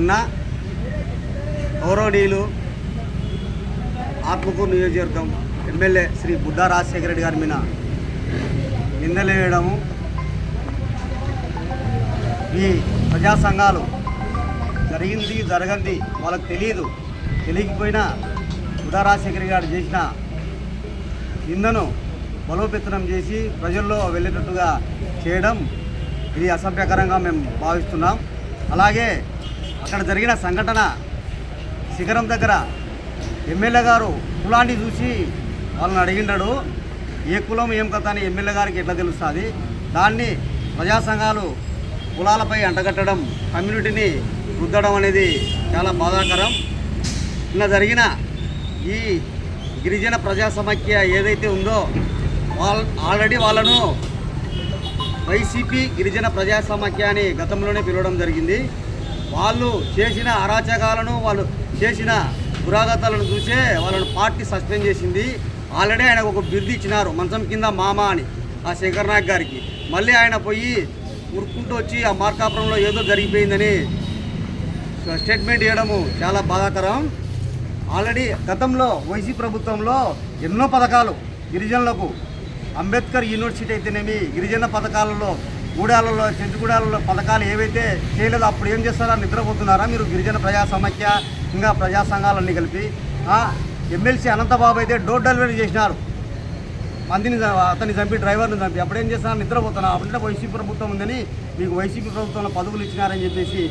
ఉన్న గౌరవనీయులు ఆత్మకూరు నియోజకవర్గం ఎమ్మెల్యే శ్రీ బుడ్డా రాజశేఖర రెడ్డి గారి మీద నిందలేయడము. ఈ ప్రజా సంఘాలు జరిగింది జరగంది వాళ్ళకు తెలియదు తెలియకపోయినా బుడ్డా రాజశేఖర గారు చేసిన నిందను బలోపేతనం చేసి ప్రజల్లో వెళ్ళేటట్టుగా చేయడం ఇది అసభ్యకరంగా మేము భావిస్తున్నాం. అలాగే అక్కడ జరిగిన సంఘటన శిఖరం దగ్గర ఎమ్మెల్యే గారు కులాన్ని చూసి వాళ్ళని అడిగినాడు ఏ కులం ఏం కథ అని ఎమ్మెల్యే గారికి ఎట్లా తెలుస్తుంది? దాన్ని ప్రజా సంఘాలు కులాలపై అంటగట్టడం కమ్యూనిటీని రుద్దడం అనేది చాలా బాధాకరం. ఇలా జరిగిన ఈ గిరిజన ప్రజా సమాఖ్య ఏదైతే ఉందో వాళ్ళ ఆల్రెడీ వాళ్ళను వైసీపీ గిరిజన ప్రజా సమాఖ్య అని గతంలోనే పిలవడం జరిగింది. వాళ్ళు చేసిన అరాచకాలను వాళ్ళు చేసిన దురాగతాలను చూసే వాళ్ళను పార్టీ సస్పెండ్ చేసింది. ఆల్రెడీ ఆయన ఒక బిరుదు ఇచ్చినారు మంచం కింద మామ అని ఆ శంకర్ నాయక్ గారికి. మళ్ళీ ఆయన పోయి ఉరుక్కుంటూ వచ్చి ఆ మార్కాపురంలో ఏదో జరిగిపోయిందని స్టేట్మెంట్ ఇవ్వడము చాలా బాధాకరం. ఆల్రెడీ గతంలో వైసీ ప్రభుత్వంలో ఎన్నో పథకాలు గిరిజనులకు అంబేద్కర్ యూనివర్సిటీ అయితేనేమి గిరిజన పథకాలలో గూడాలలో చెంచుగూడాలలో పథకాలు ఏవైతే చేయలేదో అప్పుడు ఏం చేస్తారా? నిద్రపోతున్నారా? మీరు గిరిజన ప్రజా సమాఖ్య ఇంకా ప్రజా సంఘాలన్నీ కలిపి. ఎమ్మెల్సీ అనంతబాబు అయితే డోర్ డెలివరీ చేసినారు. మందిని అతన్ని చంపి డ్రైవర్ని చంపి. అప్పుడు ఏం చేస్తున్నారు నిద్రపోతున్నా. అప్పుడంటే వైసీపీ ప్రభుత్వం ఉందని మీకు వైసీపీ ప్రభుత్వంలో పదవులు ఇచ్చినారని చెప్పేసి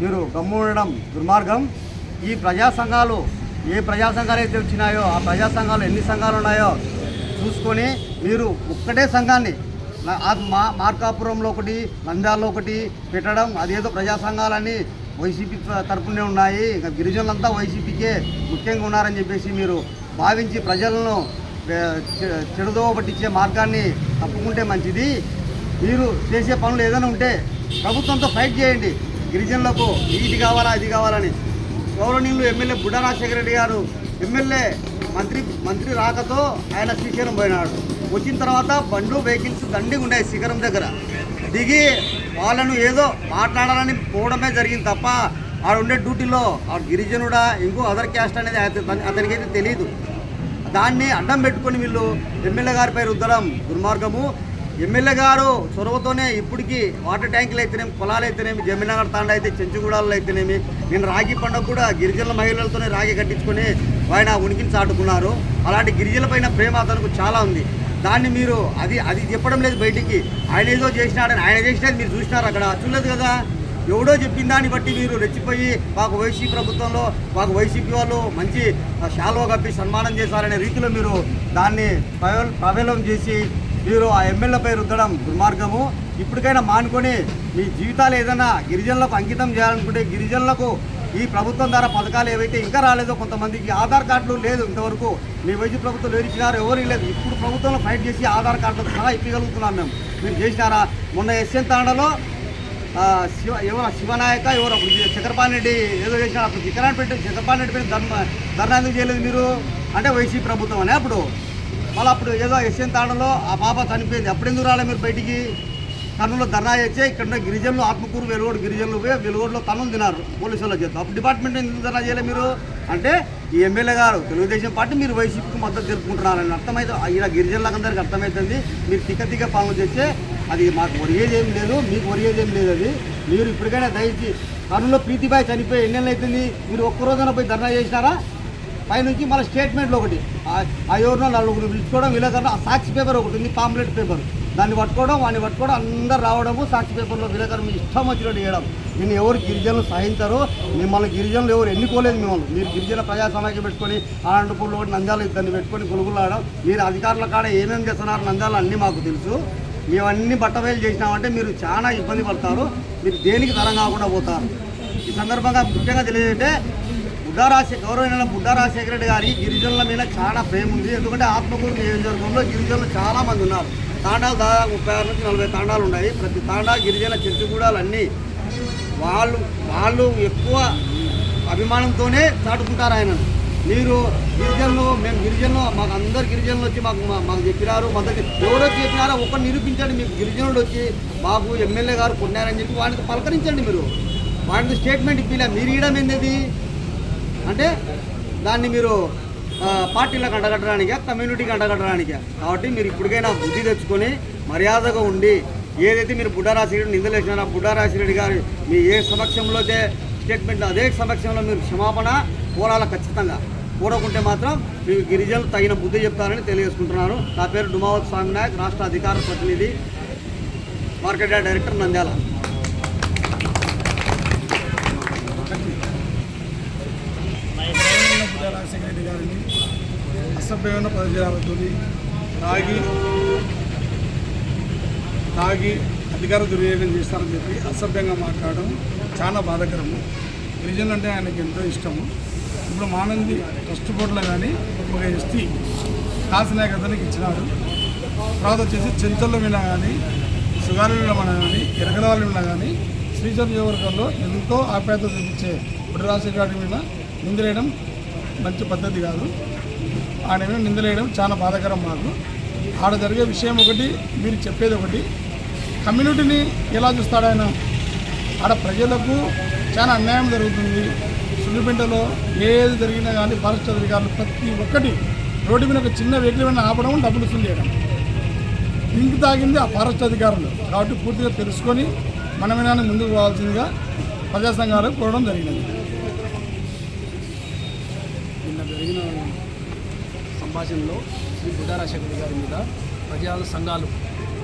మీరు గమ్ము ఉండడం దుర్మార్గం. ఈ ప్రజా సంఘాలు ఏ ప్రజా సంఘాలు అయితే వచ్చినాయో ఆ ప్రజా సంఘాలు ఎన్ని సంఘాలు ఉన్నాయో చూసుకొని మీరు ఒక్కటే సంఘాన్ని మార్కాపురంలో ఒకటి నంద్యాలలో ఒకటి పెట్టడం అదేదో ప్రజా సంఘాలన్నీ వైసీపీ తరపునే ఉన్నాయి. ఇంకా గిరిజనులంతా వైసీపీకే ముఖ్యంగా ఉన్నారని చెప్పేసి మీరు భావించి ప్రజలను చెడుదోవ చెడుదో పట్టించే మార్గాన్ని తప్పుకుంటే మంచిది. మీరు చేసే పనులు ఏదైనా ఉంటే ప్రభుత్వంతో ఫైట్ చేయండి. గిరిజనులకు ఇది కావాలా ఇది కావాలని. గౌరవనీయులు ఎమ్మెల్యే బుడ్డ రాజశేఖర రెడ్డి గారు ఎమ్మెల్యే మంత్రి మంత్రి రాకతో ఆయన శ్రీశైలం పోయినాడు. వచ్చిన తర్వాత బండ్లు వెహికల్స్ దండిగా ఉన్నాయి శిఖరం దగ్గర. దిగి వాళ్ళను ఏదో మాట్లాడాలని పోవడమే జరిగింది తప్ప ఆడ ఉండే డ్యూటీలో ఆ గిరిజనుడా ఇంకో అదర్ క్యాస్ట్ అనేది అతనికి అయితే తెలియదు దాన్ని అడ్డం పెట్టుకొని వీళ్ళు ఎమ్మెల్యే గారిపై రుద్దడం దుర్మార్గము. ఎమ్మెల్యే గారు చొరవతోనే ఇప్పటికీ వాటర్ ట్యాంకులు అయితేనేమి పొలాలు అయితేనేమి జమీనగర్ తాండ అయితే చెంచుగూడాలు అయితేనేమి నేను రాగి పండుగ కూడా గిరిజనుల మహిళలతోనే రాగి కట్టించుకొని ఆయన ఉనికిని చాటుకున్నారు. అలాంటి గిరిజనులపైన ప్రేమ అతనికి చాలా ఉంది. దాన్ని మీరు అది అది చెప్పడం లేదు బయటికి. ఆయన ఏదో చేసినాడని ఆయన చేసినది మీరు చూసినారు అక్కడ. చూడలేదు కదా? ఎవడో చెప్పిన దాన్ని బట్టి మీరు రెచ్చిపోయి మాకు వైసీపీ ప్రభుత్వంలో మాకు వైసీపీ వాళ్ళు మంచి శాలువ కప్పి సన్మానం చేశారనే రీతిలో మీరు దాన్ని ప్రవే- ప్రవేలం చేసి మీరు ఆ ఎమ్మెల్యేపై రుద్దడం దుర్మార్గము. ఇప్పటికైనా మానుకొని మీ జీవితాలు ఏదైనా గిరిజనులకు అంకితం చేయాలనుకుంటే గిరిజనులకు ఈ ప్రభుత్వం ద్వారా పథకాలు ఏవైతే ఇంకా రాలేదో కొంతమందికి ఆధార్ కార్డులు లేదు ఇంతవరకు. మీ వైద్య ప్రభుత్వం ఎవరు ఎవరు లేదు. ఇప్పుడు ప్రభుత్వంలో ఫైట్ చేసి ఆధార్ కార్డులకు సహా ఇప్పగలుగుతున్నాం మేము. మీరు చేసినారా? మొన్న ఎస్ఎన్ తాండలో శివ ఎవరు శివనాయక ఎవరు అప్పుడు చక్రపాణి రెడ్డి ఏదో చేసిన అప్పుడు చిక్కరాన్ని పెట్టి చక్రపాణి రెడ్డి పెట్టి ధర్మ ధర్నా ఎందుకు చేయలేదు మీరు? అంటే వైసీపీ ప్రభుత్వం అనే అప్పుడు. మళ్ళీ అప్పుడు ఏదో ఎస్ఎన్ తాండలో ఆ పాప చనిపోయింది. అప్పుడు ఎందుకు రాలే మీరు బయటికి? కర్నూలు ధర్నా చేస్తే ఇక్కడ గిరిజనులు ఆత్మకూరు వెలుగోడు గిరిజనులు పోయి వెలుగోడులో తనులు తిన్నారు పోలీసు వాళ్ళ చేత. అప్పుడు డిపార్ట్మెంట్ ఎందుకు ధర్నా చేయలేదు మీరు? అంటే ఈ ఎమ్మెల్యే గారు తెలుగుదేశం పార్టీ మీరు వైసీపీకి మద్దతు తెలుపుకుంటున్నారని అర్థమైతే ఇలా గిరిజనులందరికీ అర్థమవుతుంది మీరు తిక్క తిక్క పనులు చేస్తే అది మాకు ఒరిగేది ఏం లేదు మీకు ఒరిగేది ఏం లేదు అది. మీరు ఇప్పటికైనా దయచేసి కర్నూలులో ప్రీతిబాయ్ చనిపోయి ఎన్ని నెలలు అవుతుంది మీరు ఒక్క రోజున పోయి ధర్నా చేసినారా? పైనుంచి మళ్ళీ స్టేట్మెంట్లు ఒకటి. ఆ- ఎవరినో నలుగురు పిలుచుకోవడం వీళ్ళకన్నా సాక్షి పేపర్ ఒకటి ఉంది పాంప్లెట్ పేపర్. దాన్ని పట్టుకోవడం వాడిని పట్టుకోవడం అందరు రావడము సాక్షి పేపర్లో విలేకరు మీ ఇష్టం వచ్చినట్టు చేయడం. నేను ఎవరు గిరిజనులు సహించరు మిమ్మల్ని గిరిజనులు ఎవరు ఎన్నుకోలేదు మిమ్మల్ని. మీరు గిరిజన ప్రజా సమాఖ్య పెట్టుకొని అనంతపూర్లో ఒకటి నంద్యాల ఇద్దరిని పెట్టుకొని కొలుగులాడడం మీరు అధికారుల కాడ ఏమేమి చేస్తున్నారు నంద్యాల అన్నీ మాకు తెలుసు. మేమన్నీ బట్టబయలు చేసినామంటే మీరు చాలా ఇబ్బంది పడతారు మీరు దేనికి తరం కాకుండా పోతారు. ఈ సందర్భంగా ముఖ్యంగా తెలియజేస్తే బుడ్డా రాజశేఖర్ గౌరవమైన బుడ్డా రాజశేఖర రెడ్డి గారి గిరిజనుల మీద చాలా ప్రేమ ఉంది. ఎందుకంటే ఆత్మకూరు నియోజకవర్గంలో గిరిజనులు చాలామంది ఉన్నారు. తాండాలు దాదాపు ముప్పై ఆరు నుంచి నలభై తాండాలు ఉన్నాయి. ప్రతి తాండా గిరిజన చెట్టుగూడాలు అన్నీ వాళ్ళు వాళ్ళు ఎక్కువ అభిమానంతోనే చాటుకుంటారు ఆయనను మీరు గిరిజనులు మేము గిరిజనులు మాకు అందరు గిరిజనులు వచ్చి మాకు మా- మాకు చెప్పినారు మద్దతు ఎవరో చెప్పినారో ఒక్కరు నిరూపించండి మీకు గిరిజనుడు వచ్చి మాకు ఎమ్మెల్యే గారు కొన్నారని చెప్పి వాడికి పలకరించండి మీరు. వాటి స్టేట్మెంట్ ఇప్పిలే మీరు ఇవ్వడం ఏంది అంటే దాన్ని మీరు పార్టీలకు అండగట్టడానికే కమ్యూనిటీకి అంటగట్టడానికా? కాబట్టి మీరు ఇప్పటికైనా బుద్ధి తెచ్చుకొని మర్యాదగా ఉండి ఏదైతే మీరు బుడ్డారాశిరెడ్డి నిందలేసినారో ఆ బుడ్డారాశిరెడ్డి గారు మీ ఏ సమక్షంలో అయితే స్టేట్మెంట్ అదే సమక్షంలో మీరు క్షమాపణ కోరాల ఖచ్చితంగా? కోరకుంటే మాత్రం మీకు గిరిజనులు తగిన బుద్ధి చెప్తారని తెలియజేసుకుంటున్నాను. నా పేరు డుమావత్ స్వామి నాయక్ రాష్ట్ర అధికార ప్రతినిధి మార్కెట్ డైరెక్టర్ నంద్యాల. రాజశేఖర రెడ్డి గారిని అసభ్యమైన పదజాలతో తాగి తాగి అధికార దుర్వినియోగం చేస్తారని చెప్పి అసభ్యంగా మాట్లాడడం చాలా బాధాకరము. గిరిజనులు అంటే ఆయనకి ఎంతో ఇష్టము. ఇప్పుడు మానంది ట్రస్ట్ బోర్డులో కానీ ఒక ఎస్టీ కాసినాయక అతనికి ఇచ్చినాడు. తర్వాత వచ్చేసి చెంచల్ల మీద కానీ సుగాలి మన కానీ ఎరగలవాళ్ళ మీద కానీ శ్రీచర్ నియోజకవర్గంలో ఎంతో ఆప్యాయత చూపించే బుడ్డరాజశేఖర గారి మీద నిందలేయడం మంచి పద్ధతి కాదు. ఆయన మీద నిందలేయడం చాలా బాధాకరం మాకు. ఆడ జరిగే విషయం ఒకటి మీరు చెప్పేది ఒకటి. కమ్యూనిటీని ఎలా చూస్తాడు ఆయన? ఆడ ప్రజలకు చాలా అన్యాయం జరుగుతుంది. సుల్లిపెంటలో ఏది జరిగినా కానీ ఫారెస్ట్ అధికారులు ప్రతి ఒక్కటి రోడ్డు మీద ఒక చిన్న వెహికల్ మీద ఆపడం డబ్బులు వసూలు చేయడం. ఇంటి తాగింది ఆ ఫారెస్ట్ అధికారులు. కాబట్టి పూర్తిగా తెలుసుకొని మనమేనా ముందుకు పోవాల్సిందిగా ప్రజా సంఘాలకు కోరడం జరిగినది. సంభాషణలో శ్రీ బుడ్డారాజశేఖర్ గారి మీద ప్రజా సంఘాలు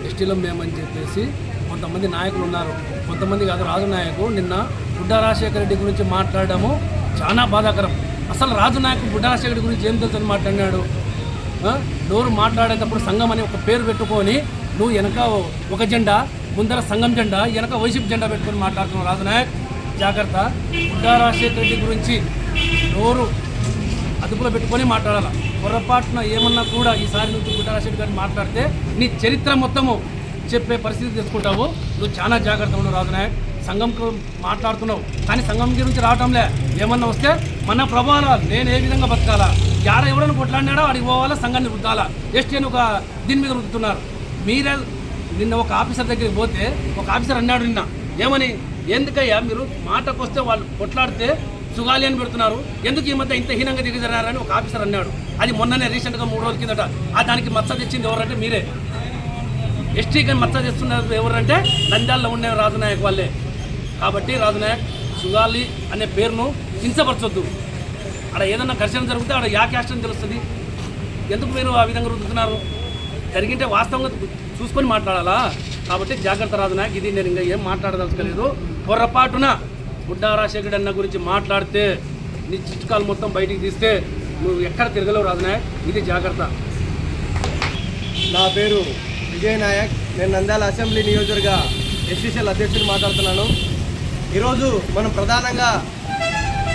ఎస్టీలో మేమని చెప్పేసి కొంతమంది నాయకులు ఉన్నారు. కొంతమంది కాదు రాజు నాయకు నిన్న బుడ్డా రాజశేఖర రెడ్డి గురించి మాట్లాడడము చాలా బాధాకరం. అసలు రాజు నాయకు బుడ్డా రాజశేఖర రెడ్డి గురించి ఏం తెలుసని మాట్లాడినాడు? నోరు మాట్లాడేటప్పుడు సంఘం అని ఒక పేరు పెట్టుకొని నువ్వు వెనక ఒక జెండా ముందర సంఘం జెండా వెనక వైసీపీ జెండా పెట్టుకొని మాట్లాడుతున్నావు రాజు నాయక్. జాగ్రత్త. బుడ్డా రాజశేఖర రెడ్డి గురించి నోరు అదుపులో పెట్టుకొని మాట్లాడాలి? పొరపాటున ఏమన్నా కూడా ఈసారి నువ్వు గుడ్డరాశెడ్డి గారిని మాట్లాడితే నీ చరిత్ర మొత్తము చెప్పే పరిస్థితి తెచ్చుకుంటావు. నువ్వు చాలా జాగ్రత్త ఉన్నావు రాజు నాయక్ మాట్లాడుతున్నావు. కానీ సంఘం గురించి రావటంలే. ఏమన్నా వస్తే మన ప్రభావాల నేను ఏ విధంగా బతకాలా? యాడ ఎవడని కొట్లాడినాడో? అడిగి పోవాలా? సంఘాన్ని రుద్దాలా? ఎస్టీఎన్ ఒక దీని మీద రుద్దుతున్నారు. మీరే నిన్న ఒక ఆఫీసర్ దగ్గరికి పోతే ఒక ఆఫీసర్ అన్నాడు నిన్న. ఏమని? ఎందుకయ్యా మీరు మాటకు వస్తే వాళ్ళు కొట్లాడితే సుగాలి అని పెడుతున్నారు. ఎందుకు ఈ మధ్య ఇంత హీనంగా దిగజారని ఒక ఆఫీసర్ అన్నాడు. అది మొన్ననే రీసెంట్గా మూడు రోజుల కిందట. ఆ దానికి మచ్చ తెచ్చింది ఎవరంటే మీరే. ఎస్టీకి మచ్చ తెస్తున్నారు ఎవరంటే నంద్యాలలో ఉండే రాజునాయక్ వాళ్ళే. కాబట్టి రాజునాయక్ సుగాలి అనే పేరును కించపరచొద్దు అక్కడ ఏదన్నా ఘర్షణ జరిగితే అక్కడ యా క్యాస్ట్ అని తెలుస్తుంది. ఎందుకు మీరు ఆ విధంగా రుద్దుతున్నారు? జరిగింటే వాస్తవంగా చూసుకొని మాట్లాడాలా? కాబట్టి జాగ్రత్త రాదు నాకు ఇది నేను ఇంకా ఏం మాట్లాడదలుచుకోలేదు. పొరపాటున బుడ్డా రాజశేఖర్ అన్న గురించి మాట్లాడితే నీ చిట్కాలు మొత్తం బయటికి తీస్తే నువ్వు ఎక్కడ తిరగలేవు రాదు ఇది జాగ్రత్త. నా పేరు విజయ్ నాయక్. నేను నంద్యాల అసెంబ్లీ నియోజకవర్గ ఎస్సీసీఎల్ అధ్యక్షుడు మాట్లాడుతున్నాను. ఈరోజు మనం ప్రధానంగా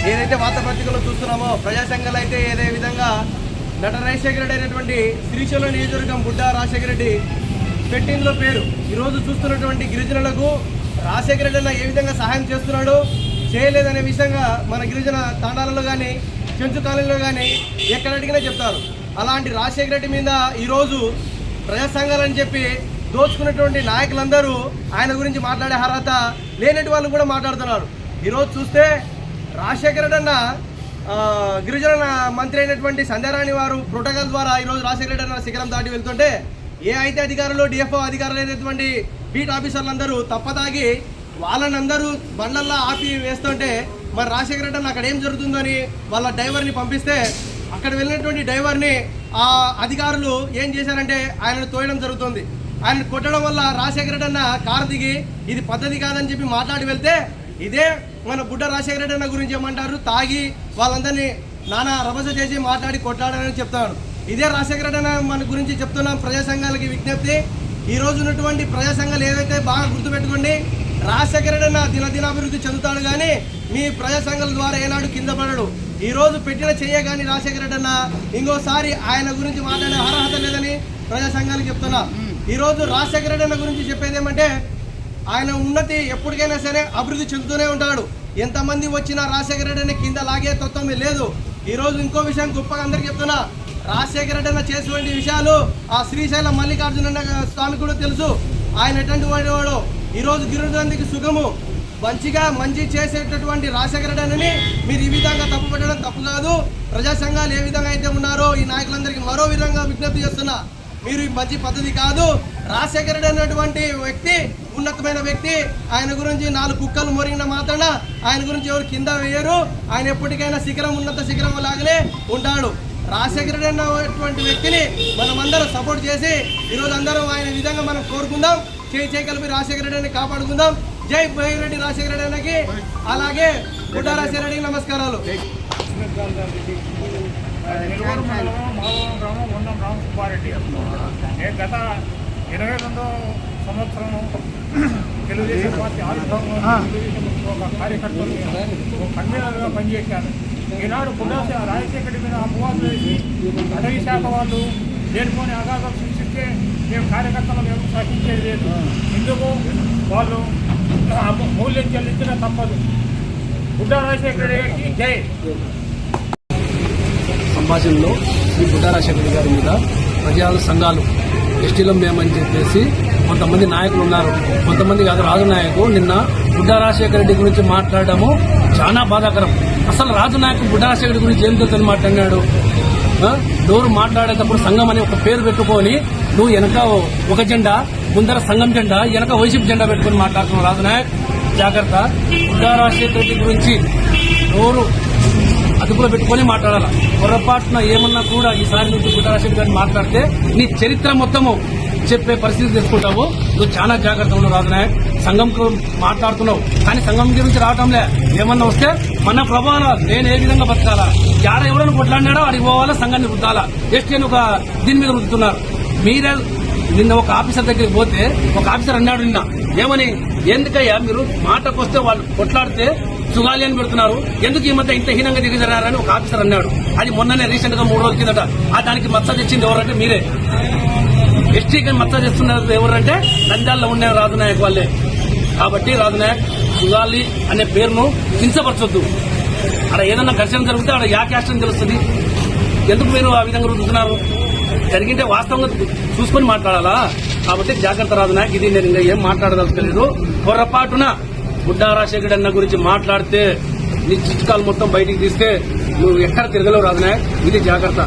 ఏదైతే వార్తాపత్రికలో చూస్తున్నామో ప్రజా సంఘాలు అయితే ఏదే విధంగా నట రాజశేఖర రెడ్డి అయినటువంటి శ్రీశైలం నియోజకవర్గం బుడ్డ రాజశేఖర రెడ్డి పెట్టిన్లో పేరు. ఈరోజు చూస్తున్నటువంటి గిరిజనులకు రాజశేఖర రెడ్డి అన్న ఏ విధంగా సహాయం చేస్తున్నాడు చేయలేదనే విషయంగా మన గిరిజన తాండాలలో కానీ చెంచు కాలనీలో కానీ ఎక్కడ అడిగినా చెప్తారు. అలాంటి రాజశేఖర రెడ్డి మీద ఈరోజు ప్రజా సంఘాలని చెప్పి దోచుకున్నటువంటి నాయకులందరూ ఆయన గురించి మాట్లాడే అర్హత లేనటి వాళ్ళు కూడా మాట్లాడుతున్నారు. ఈరోజు చూస్తే రాజశేఖర రెడ్డి అన్న గిరిజన మంత్రి అయినటువంటి సంధ్యారాణి వారు ప్రోటోకాల్ ద్వారా ఈరోజు రాజశేఖర రెడ్డి అన్న శిఖరం దాటి వెళ్తుంటే ఏ అయితే అధికారులు డిఎఫ్ఓ అధికారులు అయినటువంటి బీట్ ఆఫీసర్లందరూ తప్పదాగి వాళ్ళని అందరూ బండ్లల్లో ఆపి వేస్తుంటే మరి రాజశేఖర రెడ్డి అక్కడ ఏం జరుగుతుందని వాళ్ళ డ్రైవర్ని పంపిస్తే అక్కడ వెళ్ళినటువంటి డ్రైవర్ని ఆ అధికారులు ఏం చేశారంటే ఆయనను తోయడం జరుగుతుంది. ఆయన కొట్టడం వల్ల రాజశేఖర రెడ్డి అన్న కారు దిగి ఇది పద్ధతి కాదని చెప్పి మాట్లాడి వెళ్తే ఇదే మన బుడ్డ రాజశేఖర రెడ్డి అన్న గురించి ఏమంటారు? తాగి వాళ్ళందరినీ నానా రభస చేసి మాట్లాడి కొట్లాడారని చెప్తాడు. ఇదే రాజశేఖర రెడ్డి మన గురించి చెప్తున్నాం. ప్రజా సంఘాలకి విజ్ఞప్తి. ఈ రోజు ఉన్నటువంటి ప్రజా సంఘాలు ఏవైతే బాగా గుర్తుపెట్టుకోండి రాజశేఖర రెడ్డి అన్న దినదినాభివృద్ధి చెందుతాడు కానీ మీ ప్రజా సంఘాల ద్వారా ఏనాడు కింద పడడు. ఈ రోజు పెట్టిన చెయ్య కానీ రాజశేఖర రెడ్డి అన్న ఇంకోసారి ఆయన గురించి మాట్లాడే అర్హత లేదని ప్రజా సంఘాలకు చెప్తున్నా. ఈరోజు రాజశేఖర రెడ్డి అన్న గురించి చెప్పేది ఏమంటే ఆయన ఉన్నతి ఎప్పటికైనా సరే అభివృద్ధి చెందుతూనే ఉంటాడు. ఎంతమంది వచ్చినా రాజశేఖర రెడ్డిని కింద లాగే తత్వమే లేదు. ఈ రోజు ఇంకో విషయం గొప్పగా అందరికి చెప్తున్నా. రాజశేఖర రెడ్డి అన్న చేసినటువంటి విషయాలు ఆ శ్రీశైలం మల్లికార్జున స్వామి కూడా తెలుసు. ఆయన ఎటువంటి వాడేవాడు ఈ రోజు సుఖము. మంచిగా మంచి చేసేటటువంటి రాజశేఖర రెడ్డి అని మీరు ఈ విధంగా తప్పు పెట్టడం తప్పు కాదు. ప్రజా సంఘాలు ఏ విధంగా అయితే ఉన్నారో ఈ నాయకులందరికీ మరో విధంగా విజ్ఞప్తి చేస్తున్నా. మీరు ఈ మంచి పద్ధతి కాదు. రాజశేఖర రెడ్డి అనేటువంటి వ్యక్తి ఉన్నతమైన వ్యక్తి. ఆయన గురించి నాలుగు కుక్కలు మొరిగిన మాత్రాన ఆయన గురించి ఎవరు కింద వేయరు. ఆయన ఎప్పటికైనా శిఖరం ఉన్నత శిఖరం లాగానే ఉంటాడు. రాజశేఖర రెడ్డి అన్నటువంటి వ్యక్తిని మనం అందరం సపోర్ట్ చేసి ఈరోజు అందరం ఆయన విధంగా మనం కోరుకుందాం. చేయి చేయి కలిపి రాజశేఖర రెడ్డిని కాపాడుకుందాం. జై బైరెడ్డి రాజశేఖర రెడ్డి అన్నకి. అలాగే గుడ్డ రాజశేఖర రెడ్డికి నమస్కారాలు. గత ఇరవై రెండో సంవత్సరం తెలుగుదేశం పార్టీ ఆవిర్భావంలో తెలుగుదేశం ఒక కార్యకర్తలు ఒక కన్వీనర్గా పనిచేశాను ఈనాడు పుల్లాస రాజశేఖర మీద అపవాదులు వేసి అటవీ శాఖ వాళ్ళు లేనిపోని అగాధం సృష్టిస్తే మేము కార్యకర్తలు మేము సహించేది లేదు. ఎందుకు? వాళ్ళు మూల్యం చెల్లించడం తప్పదు. బుద్ధ రాజశేఖర రెడ్డికి జై. సంభాషణలో శ్రీ బుడ్డ రాజశేఖర్ గారి మీద ప్రజా సంఘాలు ఎస్టీలో మేమని చెప్పేసి కొంతమంది నాయకులు ఉన్నారు. కొంతమంది కాదు రాజు నాయకు నిన్న బుడ్డ రాజశేఖర రెడ్డి గురించి మాట్లాడడము చాలా బాధాకరం. అసలు రాజు నాయకు బుడ్డ గురించి ఏం తెలుసు మాట్లాడినాడు ఆ? నోరు మాట్లాడేటప్పుడు సంఘం అని ఒక పేరు పెట్టుకొని నువ్వు వెనక ఒక జెండా ముందర సంఘం జెండా వెనక వైసీపీ జెండా పెట్టుకొని మాట్లాడుతున్నావు రాజు నాయక్. జాగ్రత్త. బుడ్డా రాజశేఖర రెడ్డి గురించి నోరు అదుపులో పెట్టుకొని మాట్లాడాల? పొరపాటున ఏమన్నా కూడా ఈసారి నుంచి గుట్టరాశి గారిని మాట్లాడితే నీ చరిత్ర మొత్తము చెప్పే పరిస్థితి తెచ్చుకుంటావు. నువ్వు చాలా జాగ్రత్త ఉండవు రాజనాయక్ సంఘం మాట్లాడుతున్నావు. కానీ సంఘం గురించి రావటంలే. ఏమన్నా వస్తే మన ప్రభావాల నేను ఏ విధంగా బతకాలా? యాడ ఎవరైనా కొట్లాడినాడో అడిగి పోవాలా సంఘాన్ని రుద్దాలా? ఎస్టీ అని ఒక దీని మీద రుద్దుతున్నారు. మీరే నిన్న ఒక ఆఫీసర్ దగ్గరికి పోతే ఒక ఆఫీసర్ అన్నాడు నిన్న. ఏమని? ఎందుకయ్యా మీరు మాటకు వస్తే వాళ్ళు కొట్లాడితే సుగాలి అని పెడుతున్నారు. ఎందుకు ఈ మధ్య ఇంత హీనంగా దిగజారని ఒక ఆఫీసర్ అన్నాడు. అది మొన్ననే రీసెంట్గా మూడు రోజుల కిందట. ఆ దానికి మచ్చ తెచ్చింది ఎవరంటే మీరే. ఎస్టీకి మచ్చ తెస్తున్నారు ఎవరంటే నంద్యాలలో ఉండే రాజునాయక్ వాళ్ళే. కాబట్టి రాజునాయక్ సుగాలి అనే పేరును కించపరచొద్దు అక్కడ ఏదన్నా ఘర్షణ జరిగితే అక్కడ యా క్యాస్ట్ అని తెలుస్తుంది. ఎందుకు మీరు ఆ విధంగా రుద్దుతున్నారు? జరిగింటే వాస్తవంగా చూసుకొని మాట్లాడాలా? కాబట్టి జాగ్రత్త రాదు ఇది నేను ఇంకా ఏం మాట్లాడదలుచుకోలేదు పొరపాటున బుడ్డా రాజశేఖర్ అన్న గురించి మాట్లాడితే నీ చిట్కాలు మొత్తం బయటికి తీస్తే నువ్వు ఎక్కడ తిరగలేవు రాజునాయక్ ఇది జాగ్రత్త.